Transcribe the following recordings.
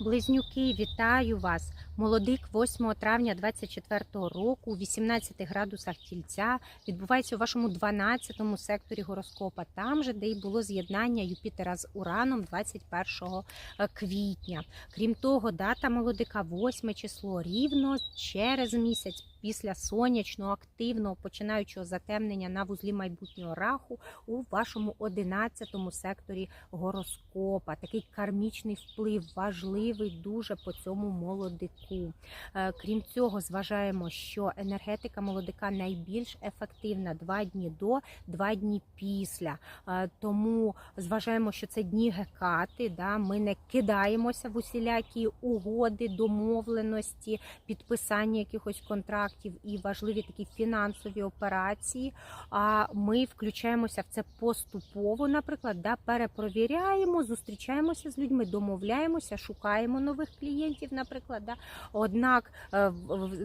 Близнюки, вітаю вас! Молодик 8 травня 24 року у 18 градусах тільця відбувається у вашому 12 секторі гороскопа, там же, де й було з'єднання Юпітера з Ураном 21 квітня. Крім того, дата молодика 8 число рівно через місяць після сонячного активного починаючого затемнення на вузлі майбутнього раху у вашому 11 секторі гороскопа. Такий кармічний вплив важливий дуже по цьому молодику. Е, Крім цього, зважаємо, що енергетика молодика найбільш ефективна два дні до, два дні після. Е, Тому зважаємо, що це дні гекати. Да? Ми не кидаємося в усілякі угоди, домовленості, підписання якихось контрактів і важливі такі фінансові операції. А ми включаємося в це поступово, наприклад, да, перепровіряємо, зустрічаємося з людьми, домовляємося, шукаємо нових клієнтів, наприклад. Да. Однак е,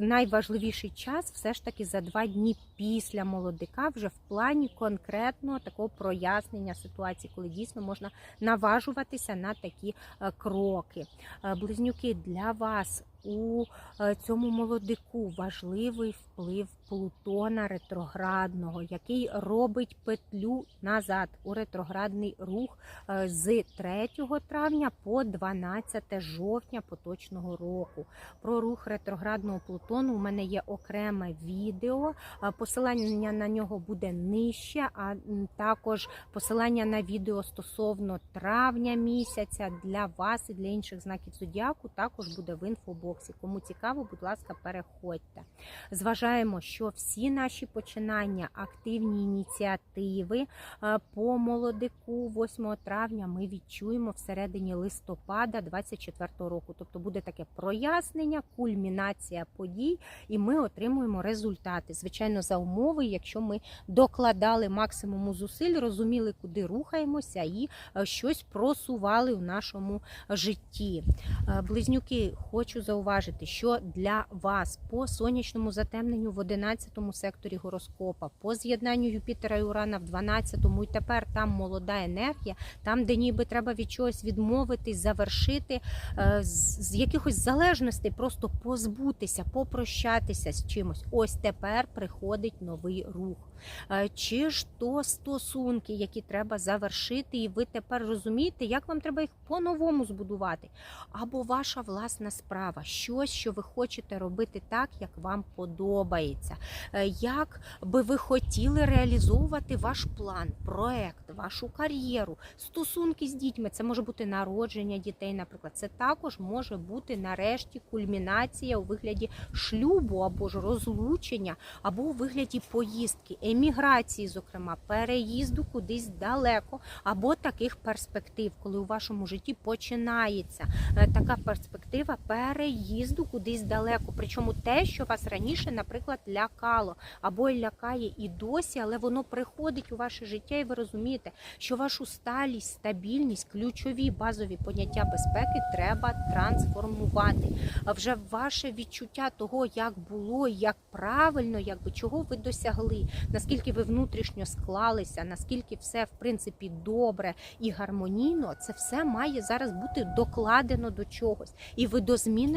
найважливіший час все ж таки за два дні після молодика, вже в плані конкретного такого прояснення ситуації, коли дійсно можна наважуватися на такі е, кроки. Е, Близнюки для вас у е, цьому молодику важливий вплив Плутона ретроградного, який робить петлю назад у ретроградний рух е, з 3 травня по 12 жовтня поточного року. Про рух ретроградного Плутону у мене є окреме відео. Е, Посилання на нього буде нижче, а також посилання на відео стосовно травня місяця для вас і для інших знаків зодіаку також буде в інфобоксі. Кому цікаво, будь ласка, переходьте. Зважаємо, що всі наші починання, активні ініціативи е, по молодику 8 травня ми відчуємо всередині листопада 24 року. Тобто буде таке прояснення, кульмінація подій, і ми отримуємо результати. Звичайно, за умови, якщо ми докладали максимуму зусиль, розуміли, куди рухаємося, і е, щось просували в нашому житті. Е, Близнюки, хочу зауважити, що для вас по сонячному затемненню в 11 секторі гороскопа, по з'єднанню Юпітера і Урана в 12-му, і тепер там молода енергія, там, де ніби треба від чогось відмовитись, завершити е, з з якихось залежностей, просто позбутися, попрощатися з чимось. Ось тепер приходить новий рух. Е, Чи ж то стосунки, які треба завершити, і ви тепер розумієте, як вам треба їх по-новому збудувати, або ваша власна справа, щось, що ви хочете робити так, як вам подобається, Е, як би ви хотіли реалізовувати ваш план, проект, вашу кар'єру, стосунки з дітьми. Це може бути народження дітей, наприклад. Це також може бути нарешті кульмінація у вигляді шлюбу або ж розлучення, або у вигляді поїздки, еміграції, зокрема, переїзду кудись далеко, або таких перспектив, коли у вашому житті починається е, така перспектива переїзду кудись далеко. Причому те, що вас раніше, наприклад, лякало або лякає і досі, але воно приходить у ваше життя, і ви розумієте, що вашу сталість, стабільність, ключові базові поняття безпеки треба трансформувати. Вже ваше відчуття того, як було, як правильно, якби чого ви досягли, наскільки ви внутрішньо склалися, наскільки все в принципі добре і гармонійно, це все має зараз бути докладено до чогось і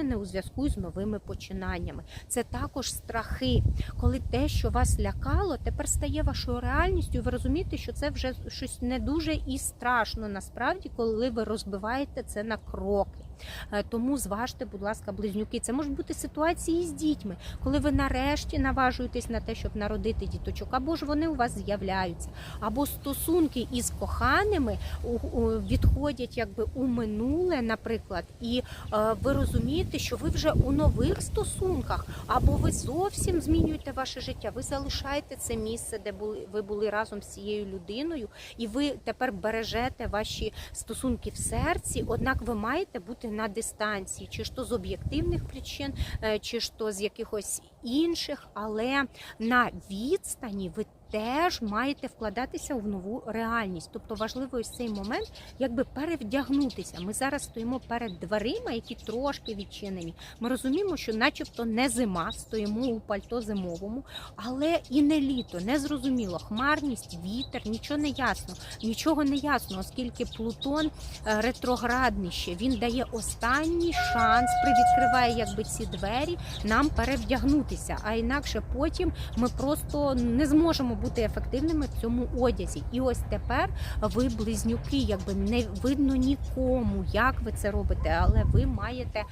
видозмінене у зв'язку з новими починаннями. Це також страхи, коли те, що вас лякало, тепер стає вашою реальністю. і Ви розумієте, що це вже щось не дуже і страшно насправді, коли ви розбиваєте це на кроки. Е, Тому зважте, будь ласка, близнюки. Це можуть бути ситуації з дітьми, коли ви нарешті наважуєтесь на те, щоб народити діточок, або ж вони у вас з'являються, або стосунки із коханими відходять якби у минуле, наприклад, і е, ви розумієте, що ви вже у нових стосунках, або ви зовсім змінюєте ваше життя. Ви залишаєте це місце, де ви були разом з цією людиною, і ви тепер бережете ваші стосунки в серці. Однак ви маєте бути на дистанції, чи ж то з об'єктивних причин, е, чи ж то з якихось інших, але на відстані ви теж маєте вкладатися в нову реальність. Тобто важливо ось цей момент, якби перевдягнутися. Ми зараз стоїмо перед дверима, які трошки відчинені. Ми розуміємо, що, начебто, не зима, стоїмо у пальто зимовому, але і не літо, не зрозуміло. Хмарність, вітер, нічого не ясно, нічого не ясно, оскільки Плутон е, ретроградний ще. Він дає останній шанс, привідкриває якби ці двері нам перевдягнутися. А інакше потім ми просто не зможемо бути ефективними в цьому одязі. І ось тепер ви близнюки, якби не видно нікому, як ви це робите, але ви маєте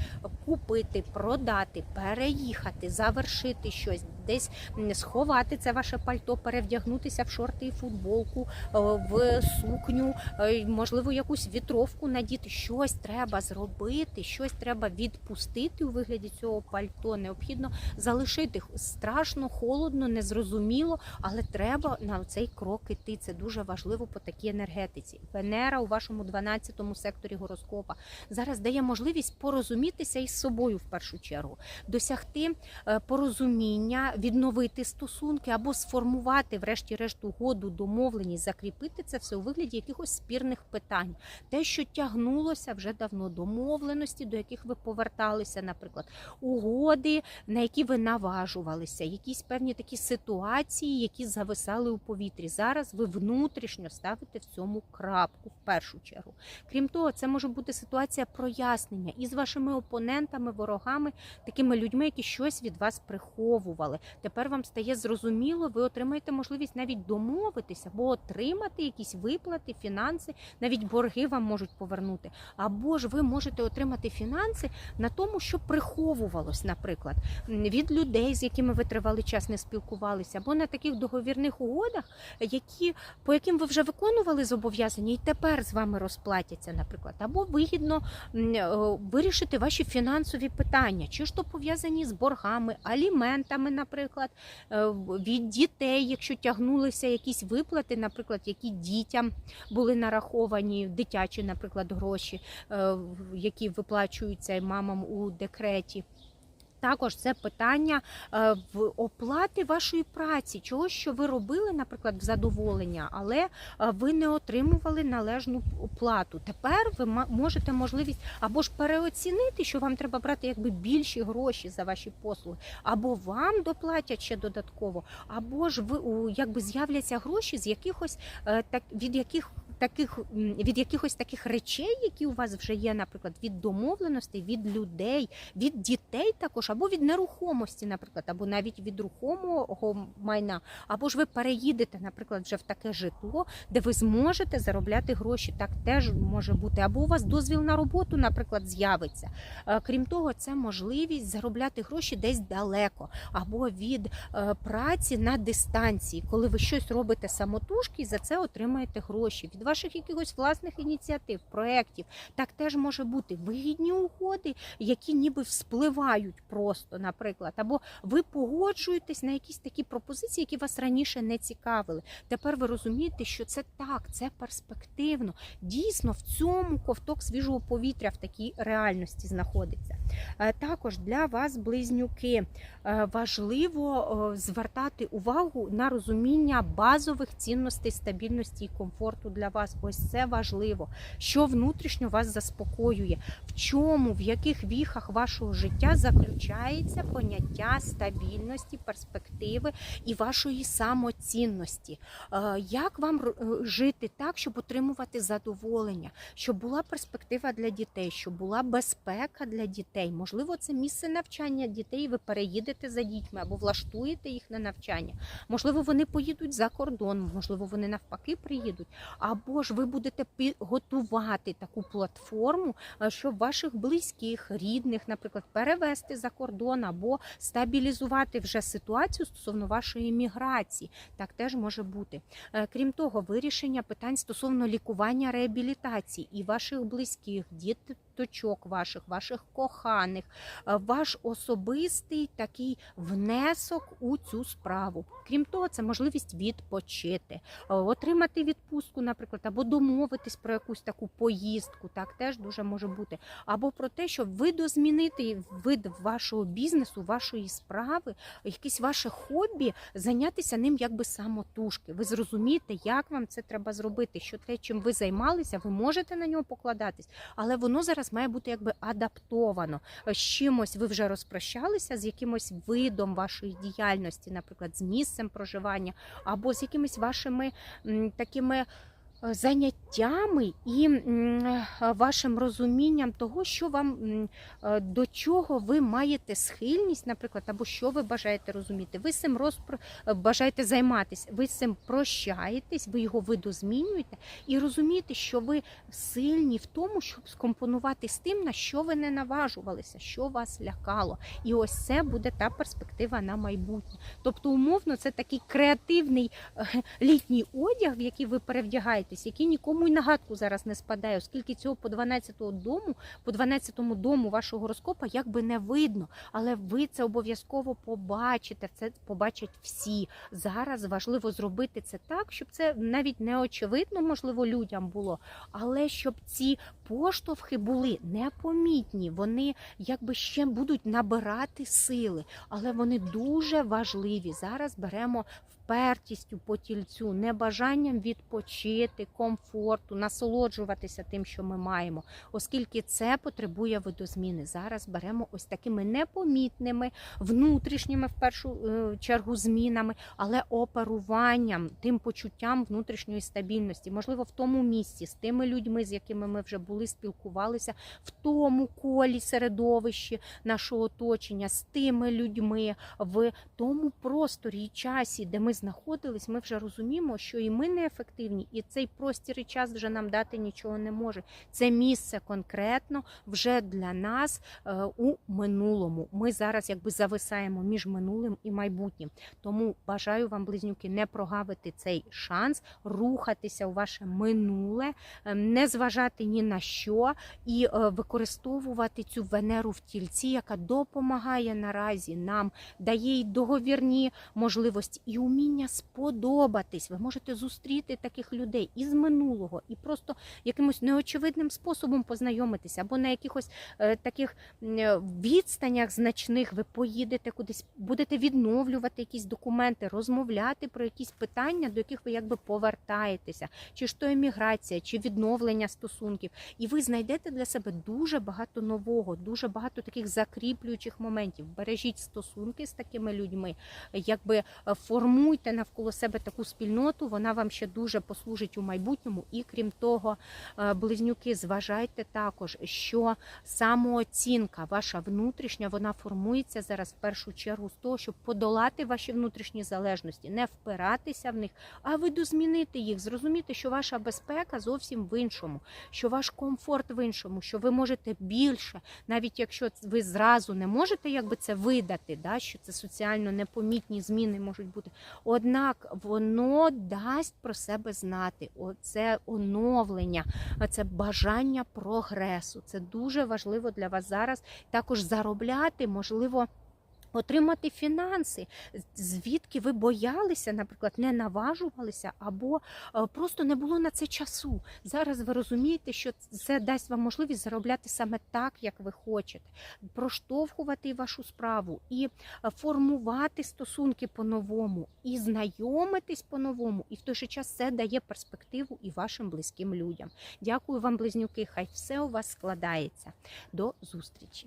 купити, продати, переїхати, завершити щось, десь сховати це ваше пальто, перевдягнутися в шорти і футболку, е, в сукню, е, можливо, якусь вітровку надіти. Щось треба зробити, щось треба відпустити у вигляді цього пальто. Необхідно залишити страшно, холодно, незрозуміло, але треба на цей крок іти. Це дуже важливо по такій енергетиці. Венера у вашому 12-му секторі гороскопа зараз дає можливість порозумітися із собою в першу чергу, досягти е, порозуміння, відновити стосунки або сформувати, врешті-решт, угоду, домовленість, закріпити це все у вигляді якихось спірних питань. Те, що тягнулося вже давно, домовленості, до яких ви поверталися, наприклад, угоди, на які ви наважувалися, якісь певні такі ситуації, які зависали у повітрі. Зараз ви внутрішньо ставите в цьому крапку в першу чергу. Крім того, це може бути ситуація прояснення із вашими опонентами, ворогами, такими людьми, які щось від вас приховували. Тепер вам стає зрозуміло, ви отримаєте можливість навіть домовитися або отримати якісь виплати, фінанси, навіть борги вам можуть повернути. Або ж ви можете отримати фінанси на тому, що приховувалось, наприклад, від людей, з якими ви тривалий час не спілкувалися, або на таких договірних угодах, які по яким ви вже виконували зобов'язання, і тепер з вами розплатяться, наприклад, або вигідно е, вирішити ваші фінансові питання, чи ж то пов'язані з боргами, аліментами, наприклад, е, від дітей, якщо тягнулися якісь виплати, наприклад, які дітям були нараховані дитячі, наприклад, гроші, е, які виплачуються мамам у декреті. Також це питання е, в оплати вашої праці, чого що ви робили, наприклад, в задоволення, але е, ви не отримували належну оплату. Тепер ви можете можливість або ж переоцінити, що вам треба брати якби більші гроші за ваші послуги, або вам доплатять ще додатково, або ж ви якби з'являться гроші з якихось е, так від яких. Таких від якихось таких речей, які у вас вже є, наприклад, від домовленостей, від людей, від дітей також, або від нерухомості, наприклад, або навіть від рухомого майна, або ж ви переїдете, наприклад, вже в таке житло, де ви зможете заробляти гроші. Так теж може бути. Або у вас дозвіл на роботу, наприклад, з'явиться. Е, Крім того, це можливість заробляти гроші десь далеко, або від е, праці на дистанції, коли ви щось робите самотужки, і за це отримаєте гроші від ваших якихось власних ініціатив, проєктів. Так теж може бути вигідні угоди, які ніби вспливають просто, наприклад, або ви погоджуєтесь на якісь такі пропозиції, які вас раніше не цікавили. Тепер ви розумієте, що це так, це перспективно. Дійсно, в цьому ковток свіжого повітря в такій реальності знаходиться. Е, Також для вас, близнюки, е, важливо е, звертати увагу на розуміння базових цінностей стабільності і комфорту для вас. Ось це важливо, що внутрішньо вас заспокоює, в чому, в яких віхах вашого життя заключається поняття стабільності, перспективи і вашої самоцінності. Е, Як вам е, жити так, щоб отримувати задоволення, щоб була перспектива для дітей, щоб була безпека для дітей? Можливо, це місце навчання дітей. Ви переїдете за дітьми або влаштуєте їх на навчання. Можливо, вони поїдуть за кордон, можливо, вони навпаки приїдуть. Або ж ви будете готувати таку платформу, е, щоб ваших близьких, рідних, наприклад, перевести за кордон або стабілізувати вже ситуацію стосовно вашої міграції. Так теж може бути. Е, Крім того, вирішення питань стосовно лікування реабілітації і ваших близьких, діт, діточок ваших, ваших коханих, е, ваш особистий такий внесок у цю справу. Крім того, це можливість відпочити, е, отримати відпустку, наприклад, або домовитись про якусь таку поїздку. Так теж дуже може бути. Або про те, щоб видозмінити вид вашого бізнесу, вашої справи, якесь ваше хобі, зайнятися ним якби самотужки. Ви зрозумієте, як вам це треба зробити, що те, чим ви займалися, ви можете на нього покладатись, але воно зараз має бути якби адаптовано. З чимось ви вже розпрощалися, з якимось видом вашої діяльності, наприклад, з місцем проживання, або з якимись вашими такими. Е, Заняттями і е, вашим розумінням того, що вам е, до чого ви маєте схильність, наприклад, або що ви бажаєте розуміти. Ви цим розпро... бажаєте займатися, ви цим прощаєтесь, ви його видозмінюєте і розумієте, що ви сильні в тому, щоб скомпонувати з тим, на що ви не наважувалися, що вас лякало. І ось це буде та перспектива на майбутнє. Тобто, умовно, це такий креативний літній одяг, в який ви перевдягаєтесь, який нікому й на гадку зараз не спадає, оскільки цього по 12-го дому, по 12-му дому вашого гороскопа якби не видно. Але ви це обов'язково побачите. Це побачать всі. Зараз важливо зробити це так, щоб це навіть не очевидно, можливо, людям було, але щоб ці поштовхи були непомітні. Вони якби ще будуть набирати сили, але вони дуже важливі. Зараз беремо впертістю по тільцю, небажанням відпочити, комфорту, насолоджуватися тим, що ми маємо, оскільки це потребує видозміни. Зараз беремо ось такими непомітними, внутрішніми в першу е, чергу змінами, але оперуванням, тим почуттям внутрішньої стабільності, можливо, в тому місці з тими людьми, з якими ми вже були, спілкувалися, в тому колі середовищі нашого оточення, з тими людьми, в тому просторі і часі, де ми знаходились, ми вже розуміємо, що і ми неефективні, і цей простір і час вже нам дати нічого не може. Це місце конкретно вже для нас е, у минулому. Ми зараз якби зависаємо між минулим і майбутнім. Тому бажаю вам, близнюки, не прогавити цей шанс, рухатися у ваше минуле, е, не зважати ні на що і е, використовувати цю Венеру в тільці, яка допомагає наразі нам, дає й договірні можливості і уміння сподобатись. Ви можете зустріти таких людей із минулого і просто якимось неочевидним способом познайомитися, або на якихось е, таких е, відстанях значних ви поїдете кудись, будете відновлювати якісь документи, розмовляти про якісь питання, до яких ви якби повертаєтеся, чи ж то еміграція, чи відновлення стосунків. І ви знайдете для себе дуже багато нового, дуже багато таких закріплюючих моментів. Бережіть стосунки з такими людьми, якби е, формуйте навколо себе таку спільноту, вона вам ще дуже послужить у майбутньому. І крім того, е, близнюки, зважайте також, що самооцінка ваша внутрішня, вона формується зараз в першу чергу з того, щоб подолати ваші внутрішні залежності, не впиратися в них, а видозмінити їх, зрозуміти, що ваша безпека зовсім в іншому, що ваш комфорт в іншому, що ви можете більше, навіть якщо ви зразу не можете якби це видати, да, що це соціально непомітні зміни можуть бути. Однак воно дасть про себе знати. Оце оновлення, це бажання прогресу. Це дуже важливо для вас зараз. Також заробляти, можливо. Отримати фінанси, звідки ви боялися, наприклад, не наважувалися, або е, просто не було на це часу. Зараз ви розумієте, що це дасть вам можливість заробляти саме так, як ви хочете, проштовхувати вашу справу і е, формувати стосунки по-новому, і знайомитись по-новому, і в той же час це дає перспективу і вашим близьким людям. Дякую вам, близнюки. Хай все у вас складається. До зустрічі!